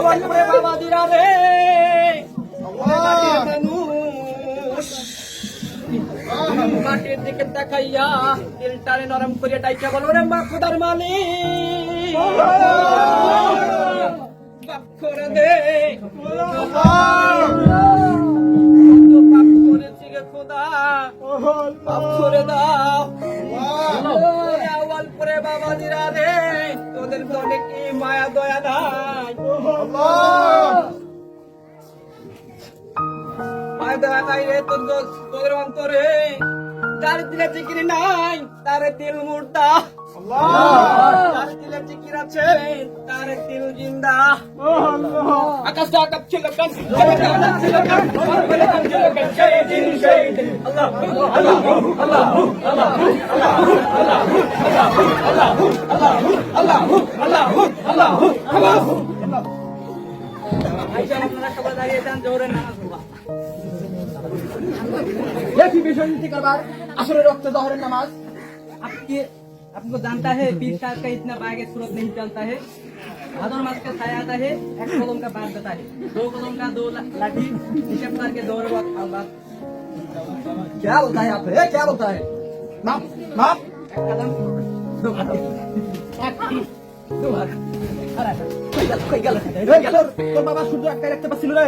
আওয়াজে বাবা দিরা রে। মাটির দিকে তাকাইয়া দিলটারে নরম করে ডাইকা বলো রে মা খোদার মালিক। বাপ করে দে। তোদের অন্তরে তার দিলে জিকির নাই তার দিল মুর্দা তার দিলে জিকির আছে তার দিল জিন্দা আকাশ আকাশ ছিল কাজ আকাশ ছিল কাজ আকাশ ছিল কাজ সেই দিন সেই দিন আল্লাহ আল্লাহ আল্লাহ আল্লাহ আল্লাহ আল্লাহ আচ্ছা আপনারা সবাই দাঁড়িয়ে যান জোরে নামাজ পড়া একই বিষয় নীতি করবার আসলে রক্ত দহরের नामाज आपके आपको जानता है पीर साहब का इतना बाग सूरत नहीं चलता है भादर मास का छाया आता है एक कदम का बात देता है दो कदम का दो ला- लाठी हिसाब करके दो रवा अल्लाह क्या बोलता है आप ए, क्या बोलता है माप माप एक कदम दो कदम एक तीन दो हाथ अरे কই গেল কই গেল এই গেল তোর বাবা শুধু একটা রাখতে পারছিল রে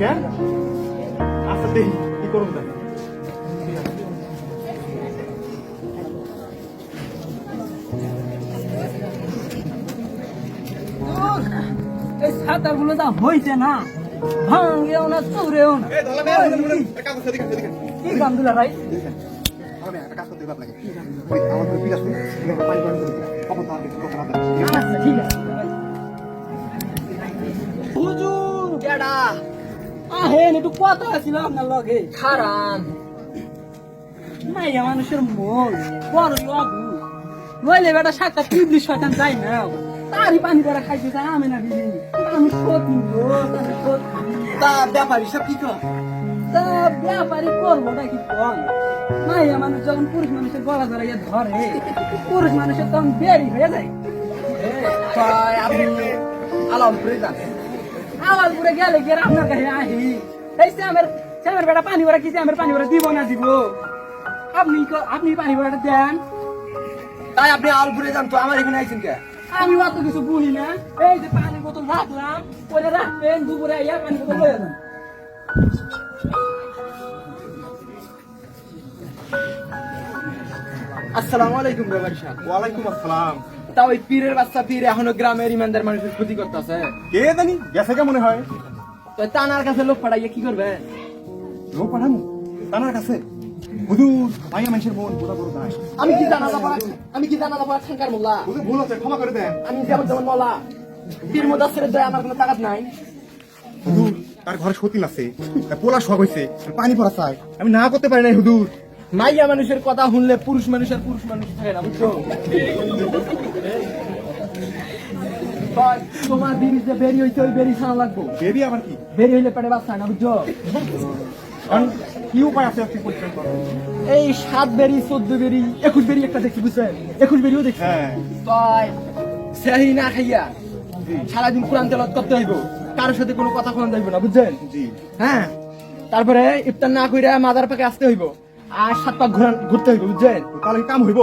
কেন আচ্ছা দেখি কি করুন দেখ। এই সাঁতারগুলো যা হয়েছে না। ভাঙেও না চুরেও না। কি কাম দিলা ভাই? আচ্ছা ঠিক আছে। হুজুর! কেডা? আহেন একটু কথা ছিল আপনার লগে? খারান। মাইয়া মানুষের মন বড় অবু নইলে বেটা সাতটা টিবলি শয়তান যাই না। তারই পানি করে খাইতে চাই আমি না দিদি আমি সত্যি তা ব্যাপারী সব কি কর তা ব্যাপারি করব নাকি কম মাইয়া মানুষ যখন পুরুষ মানুষের গলা ধরাইয়া ধরে পুরুষ মানুষের তখন বেরি হয়ে যায়। আপনি আলমপুরে যান আওয়াজ পুরে গেলে গিয়ে আপনার কাছে আহি এই শ্যামের শ্যামের বেটা পানি ভরা কি শ্যামের পানি ভরা দিব না দিব আপনি ক- আপনি পানি ভরাটা দেন তাই আপনি আলমপুরে যান তো আমার এখানে আইছেন কে? আমি অত কিছু বুঝি না। এই যে পানির বোতল রাখলাম ওরে রাখবেন দুপুরে আইয়া পানি বোতল লয়ে যান। আসসালামু আলাইকুম ব্যাপারী সাহেব। ওয়ালাইকুম আসসালাম। তা ওই পীরের বাচ্চা পীর এখনও গ্রামের ইমানদার মানুষের ক্ষতি করতেছে। কে জানি? গেছে কে মনে হয়? তো তানার কাছে লোক পাঠাইয়া কি করবেন লোক পাঠানো তানার কাছে? হুজুর মাইয়া মানুষের মন পুরা বড় নাই আমি কি জানা যাবা আমি কি জানা যাবা ঠাঙ্কার মোল্লা? হুজুর ভুল আছে ক্ষমা করে দেন। আমি যেমন যেমন মলা পীর মুদাসের দয় আমার কোনো তাকাত নাই। হুজুর তার ঘরে সতীন আছে। পোলা শখ হয়েছে পানি পড়া চাই। আমি না করতে পারি নাই হুজুর। মাইয়া মানুষের কথা শুনলে পুরুষ মানুষের পুরুষ মানুষ থাকে না বুঝছ? তোমার বিড়ি যে বেরি হইছে ওই বেরি খাওয়া লাগবো। বেবি আবার কি? বেরি হইলে পেটে বাচ্চা না বুঝছ? কি উপায় আছে? এই সাত বেরি চোদ্দ বেরি একুশ বেরি একটা দেখছি বুঝছেন একুশ বেরিও দেখছি। হ্যাঁ। তাই সেহি না খাইয়া সারাদিন কোরআন তেলত করতে হইব কারোর সাথে কোনো কথা কোন যাইব না বুঝছেন? হ্যাঁ? তারপরে ইফতার না কইরা মাদার পাকে আসতে হইব আর সাত পাক ঘোরা- ঘুরতে হইব বুঝছেন? তাহলে কাম হইব?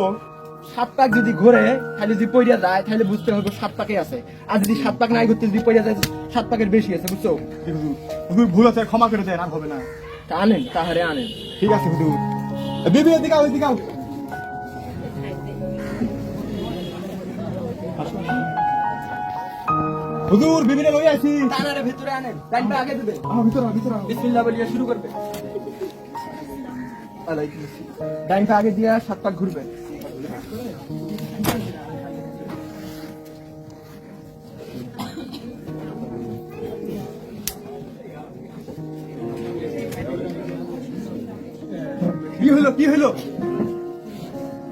সাত পাক যদি ঘুরে তাহলে যদি পইরা যায় তাহলে বুঝতে হবে সাত পাকে আছে। আর যদি সাত পাক নাই ঘুরতে যদি পইরা যায় সাত পাকের বেশি আছে বুঝছ? হুজুর ভুল আছে ক্ষমা করে দেন আর হবে না। তা আনেন তাহারে আনেন। ঠিক আছে হুজুর। বিবি এদিকে আও এদিকে আও। হুজুর বিবিরে লই আছি তানারে ভিতরে আনেন টাইমটা আগে দিবে আমার ভিতরে ভিতরে। বিসমিল্লাহ বলিয়া শুরু করবে আলাইকুম আসসালাম। ডাইনটা আগে দিয়া সাত পাক ঘুরবে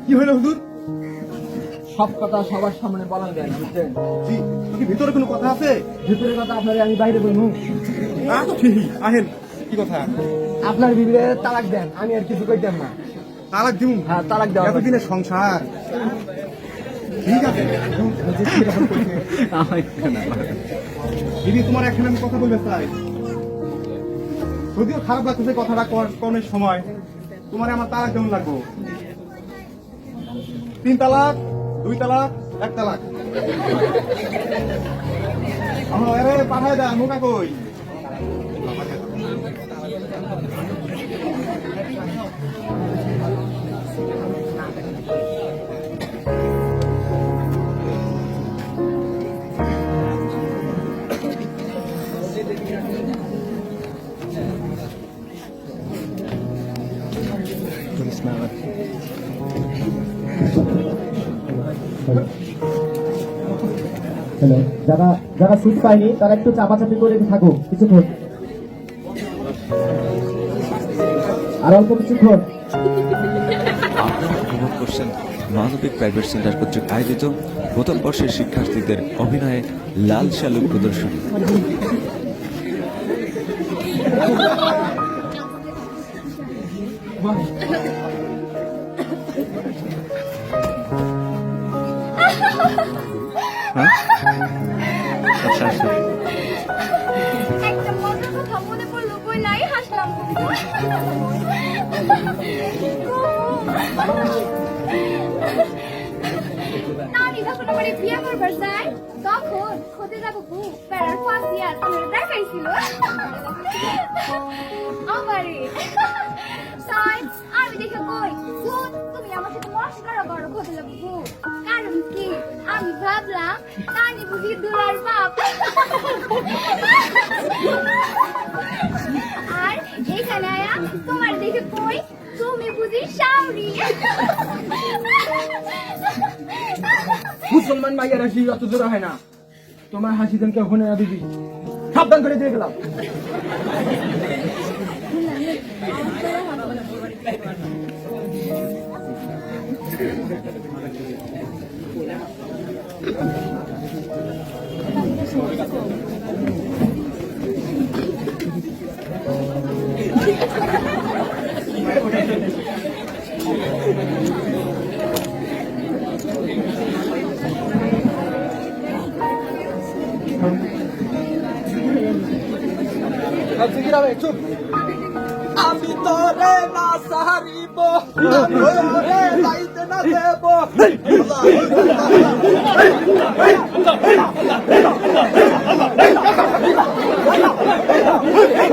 কি হুজুর? সব কথা সবার সামনে বলা যায় না বুঝছেন? কি কি ভিতরে কোনো কথা আছে? কথা আপনার আমি বাইরে বলব। আহ, আহেন কি কথা? আপনার বিবিরে তালাক দেন আমি আর কিছু কইতাম না। তালাক দিমু? হ্যাঁ তালাক হবে। এতদিনের সংসার। ঠিক আছে। দিদি তোমার এখানে আমি কথা বলতে চাই। যদিও খারাপ লাগতেছে কথাটা কনের সময় তোমার আমার তালাক কেমন লাগবো? তিন তালাক দুই তালাক এক তালাক। পাঠায় দা মোকা কই? যারা যারা সিট পায়নি তারা একটু চাপাচাপি করে থাকো কিছুক্ষণ। আর অল্প কিছুক্ষণ। আপনারা উপভোগ করছেন মানবিক প্রাইভেট সেন্টার কর্তৃক আয়োজিত প্রথম বর্ষের শিক্ষার্থীদের অভিনয়ে লাল শালু প্রদর্শনী। আচ্ছা আচ্ছা। নানি যখন আমার বিয়ে করবার যায়, তখন খোঁজে যাব বউ প্যারার পাঁচ ইয়ার আমার দেখাইছিল। আমারে। তাই আমি দেখে কই, শুন, তুমি আমার সাথে মস্করা করো খোঁজে যাব বউ। কারণ কি? আমি ভাবলাম, নানি বুঝি দুলার বাপ। আর এখানে আয়া, তোমার দেখে কই? তুমি বুঝি শাওরি মুসলমান মাইয়ার হাসি অত জোর হয় না। তোমার হাসি দেন কেউ না দিবি। সাবধান করে দিয়ে গেলাম। চুপ আমি তোরে না সারিব আমি তোরে যাইতে না দেব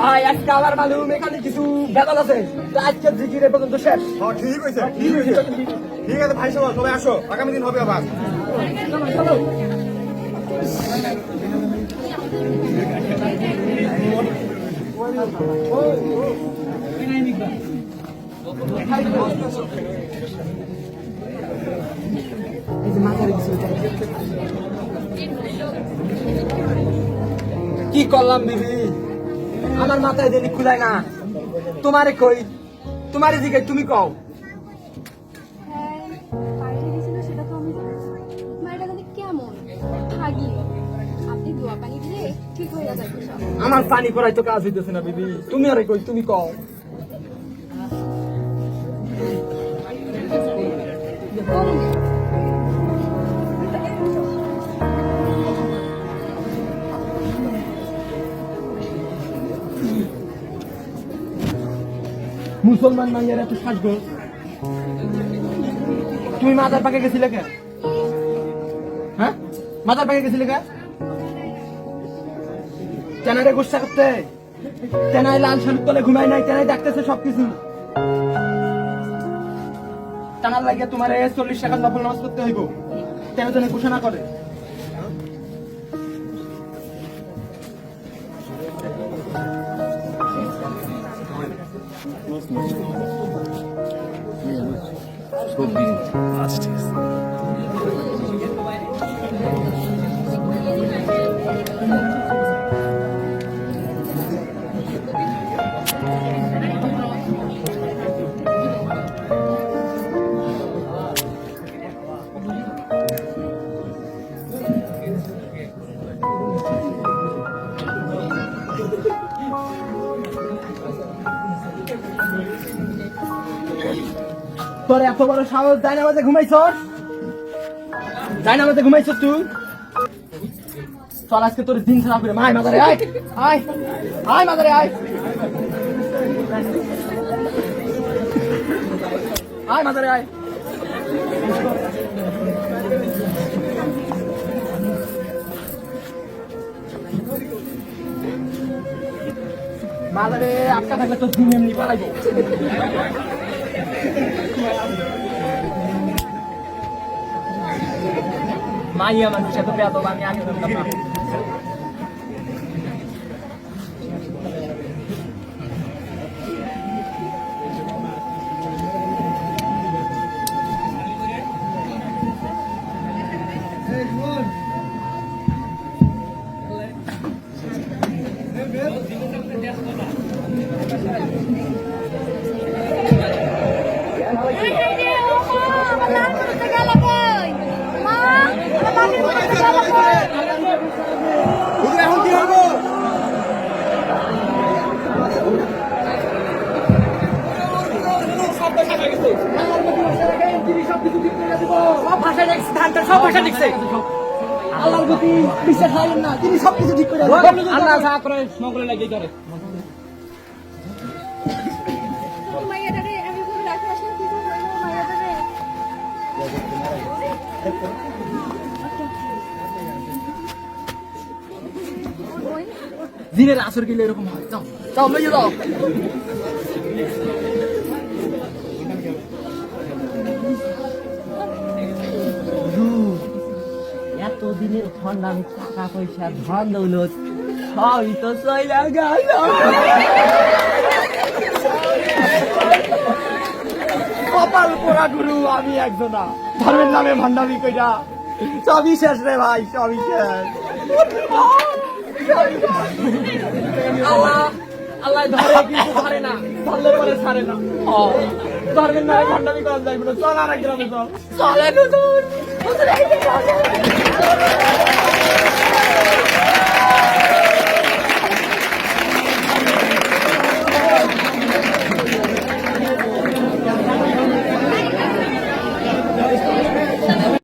ভাই আজকে আমার মালুম এখানে কিছু বেতন আছে। আজকে জিকির পর্যন্ত শেষ। ঠিক হয়েছে ঠিক হয়েছে। ঠিক আছে ভাই সবাই সবাই আসো। আগামী দিন হবে আবার। কি করলাম বিবি? আমার মাথায় দেরি খুলায় না তোমারে কই? তোমারে দিকে তুমি কও। আমার পানি পড়াই তো কাজ হইতেছে না বিবি। তুমি আরে কই তুমি কও। মুসলমান মাইয়ার এত সাজগোজ তুমি মাথার পাকে গেছিলে কেন হ্যাঁ? মাথার ভেঙে গেছিলি কে? তেনারে গুসা করতে। তেনাই লাল শাড়ির তলে ঘুমাই নাই তেনাই ডাকতেছে সবকিছু। টানার লাগিয়ে তোমার চল্লিশ টাকা নফল নামাজ করতে হইব। তেনা তেনে ঘোষণা করে। Mocno. Nie, no. Zgodnie. Patrzcie. তোর এত বড় সাহস ডাইনামাজে ঘুমাইছস? ডাইনামাজে ঘুমাইছস তুই? চল আজকে তোর দিন খারাপ করে মায় মাদারে, আয় আয় আয় মাদারে, আয়। আয় মাদারে আয়। মাদারে, আটকা থাকলে তোর দিন এমনি পালাইবো। মাইয়া মানুষ এত বেয়াদব আমি আগে জানতাম না এই সব ভাষা দেখছি ধানটা সব ভাষা দেখছে আল্লাহর প্রতি বিশ্বাস হয় না তিনি সব কিছু ঠিক করে আল্লাহ যা করে সকলে লাগিয়ে করে মাইয়াটারে আমি বলে রাখি আসলে কি করব এই মাইয়াটারে? ওই, দিনের আসর গেলে এরকম হয়। যাও যাও লইয়ে যাও। দিনের খন্ডামি টাকা পয়সা ধন দৌলত সবই তো চইলা গেল কপাল পোড়া গুরু আমি একজনা। ধর্মের নামে ভান্ডামি কইরা। সবই শেষ রে ভাই সবই শেষ। আল্লাহ আল্লাহ ধরে কিন্তু ধরে না। ধরলে পরে ছাড়ে না। ধর্মের নামে ভান্ডামি করা যাইবে না চল আর গ্রামে চল। চলে হুজুর হুজুর এই যে চলে।